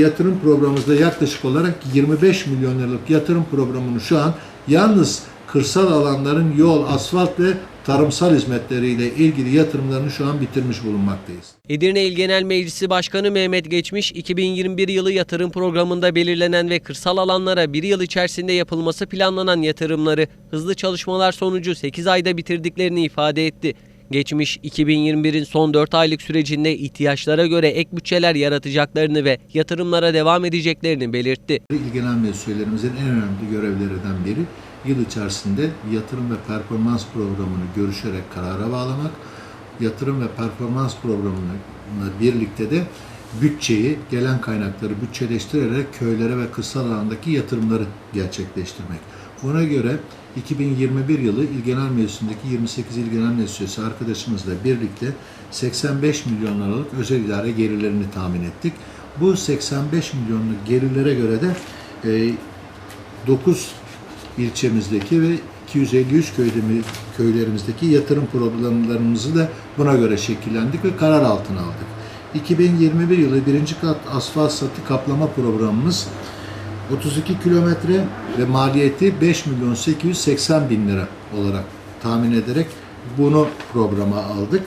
yatırım programımızda yaklaşık olarak 25 milyon liralık yatırım programını şu an yalnız kırsal alanların yol, asfalt ve tarımsal hizmetleriyle ilgili yatırımlarını şu an bitirmiş bulunmaktayız. Edirne İl Genel Meclisi Başkanı Mehmet Geçmiş, 2021 yılı yatırım programında belirlenen ve kırsal alanlara bir yıl içerisinde yapılması planlanan yatırımları hızlı çalışmalar sonucu 8 ayda bitirdiklerini ifade etti. Geçmiş 2021'in son 4 aylık sürecinde ihtiyaçlara göre ek bütçeler yaratacaklarını ve yatırımlara devam edeceklerini belirtti. İl Genel Meclis üyelerimizin en önemli görevlerinden biri yıl içerisinde yatırım ve performans programını görüşerek karara bağlamak, yatırım ve performans programıyla birlikte de bütçeyi, gelen kaynakları bütçeleştirerek köylere ve kırsal alandaki yatırımları gerçekleştirmek. Buna göre 2021 yılı İl Genel Meclisi'ndeki 28 İl Genel Meclis üyesi arkadaşımızla birlikte 85 milyon liralık özel idare gelirlerini tahmin ettik. Bu 85 milyonluk gelirlere göre de e, 9 ilçemizdeki ve 253 köylemi- köylerimizdeki yatırım programlarımızı da buna göre şekillendik ve karar altına aldık. 2021 yılı birinci kat asfalt satı kaplama programımız 32 kilometre ve maliyeti 5 milyon 880 bin lira olarak tahmin ederek bunu programa aldık.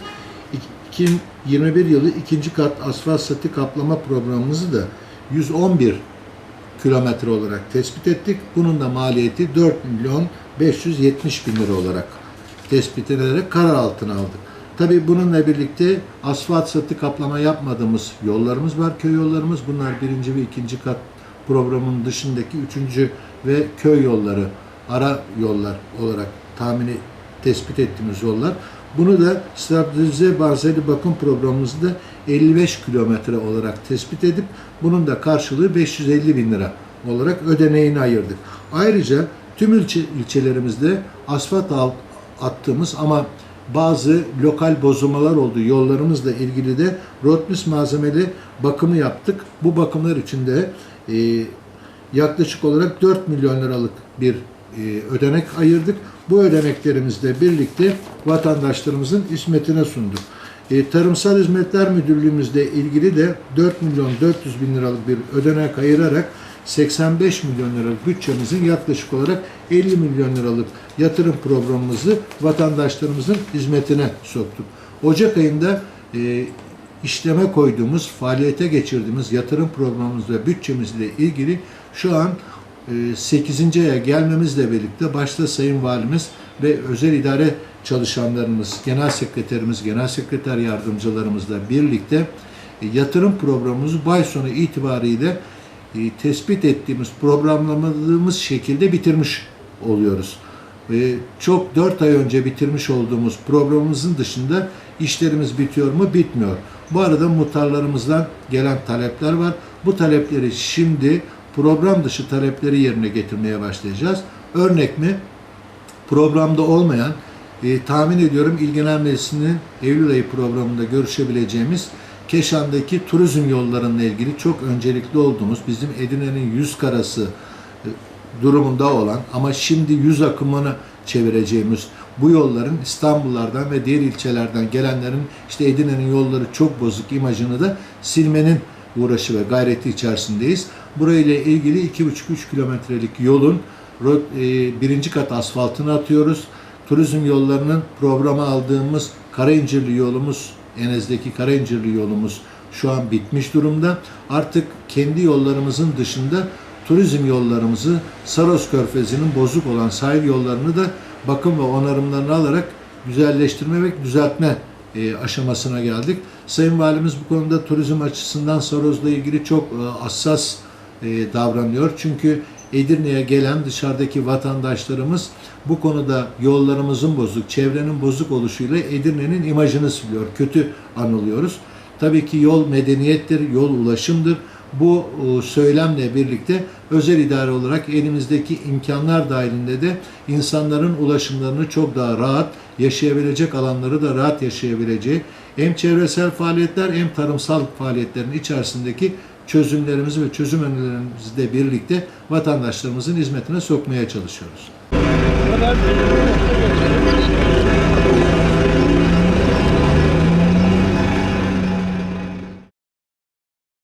2021 yılı ikinci kat asfalt satı kaplama programımızı da 111 kilometre olarak tespit ettik. Bunun da maliyeti 4 milyon 570 bin lira olarak tespit edilerek karar altına aldık. Tabii bununla birlikte asfalt satı kaplama yapmadığımız yollarımız var, köy yollarımız. Bunlar birinci ve ikinci kat programın dışındaki üçüncü ve köy yolları, ara yollar olarak tahmini tespit ettiğimiz yollar. Bunu da stabilize barzeli bakım programımızda 55 kilometre olarak tespit edip bunun da karşılığı 550 bin lira olarak ödeneğini ayırdık. Ayrıca tüm ilçe, ilçelerimizde asfalt alt- attığımız ama bazı lokal bozulmalar olduğu yollarımızla ilgili de rotmis malzemeli bakımı yaptık. Bu bakımlar için de e, yaklaşık olarak 4 milyon liralık bir e, ödenek ayırdık. Bu ödeneklerimizle birlikte vatandaşlarımızın hizmetine sunduk. E, Tarımsal Hizmetler Müdürlüğümüzle ilgili de 4 milyon 400 bin liralık bir ödenek ayırarak 85 milyon liralık bütçemizin yaklaşık olarak 50 milyon liralık yatırım programımızı vatandaşlarımızın hizmetine soktuk. Ocak ayında e, işleme koyduğumuz, faaliyete geçirdiğimiz yatırım programımız ve bütçemizle ilgili şu an e, 8. aya gelmemizle birlikte başta Sayın Valimiz ve özel idare çalışanlarımız, genel sekreterimiz, genel sekreter yardımcılarımızla birlikte e, yatırım programımızı bay sonu itibariyle e, tespit ettiğimiz, programlamadığımız şekilde bitirmiş oluyoruz. Çok 4 ay önce bitirmiş olduğumuz programımızın dışında işlerimiz bitiyor mu? Bitmiyor. Bu arada muhtarlarımızdan gelen talepler var. Bu talepleri şimdi program dışı talepleri yerine getirmeye başlayacağız. Örnek mi? Programda olmayan, e, tahmin ediyorum İl Meclisi'nin Eylül ayı programında görüşebileceğimiz Keşan'daki turizm yollarıyla ilgili çok öncelikli olduğumuz bizim Edirne'nin yüz karası e, durumunda olan ama şimdi yüz akımını çevireceğimiz bu yolların İstanbullardan ve diğer ilçelerden gelenlerin işte Edirne'nin yolları çok bozuk imajını da silmenin uğraşı ve gayreti içerisindeyiz. Burayla ilgili 2,5-3 kilometrelik yolun e, birinci kat asfaltını atıyoruz. Turizm yollarının programa aldığımız Karayincirli yolumuz, Enez'deki Karayincirli yolumuz şu an bitmiş durumda. Artık kendi yollarımızın dışında turizm yollarımızı Saros Körfezi'nin bozuk olan sahil yollarını da bakım ve onarımlarını alarak güzelleştirme ve düzeltme e, aşamasına geldik. Sayın Valimiz bu konuda turizm açısından Saros'la ilgili çok e, hassas e, davranıyor. Çünkü Edirne'ye gelen dışarıdaki vatandaşlarımız bu konuda yollarımızın bozuk, çevrenin bozuk oluşuyla Edirne'nin imajını siliyor, kötü anılıyoruz. Tabii ki yol medeniyettir, yol ulaşımdır. Bu e, söylemle birlikte özel idare olarak elimizdeki imkanlar dahilinde de insanların ulaşımlarını çok daha rahat yaşayabilecek alanları da rahat yaşayabileceği hem çevresel faaliyetler hem tarımsal faaliyetlerin içerisindeki çözümlerimizi ve çözüm önerilerimizle birlikte vatandaşlarımızın hizmetine sokmaya çalışıyoruz.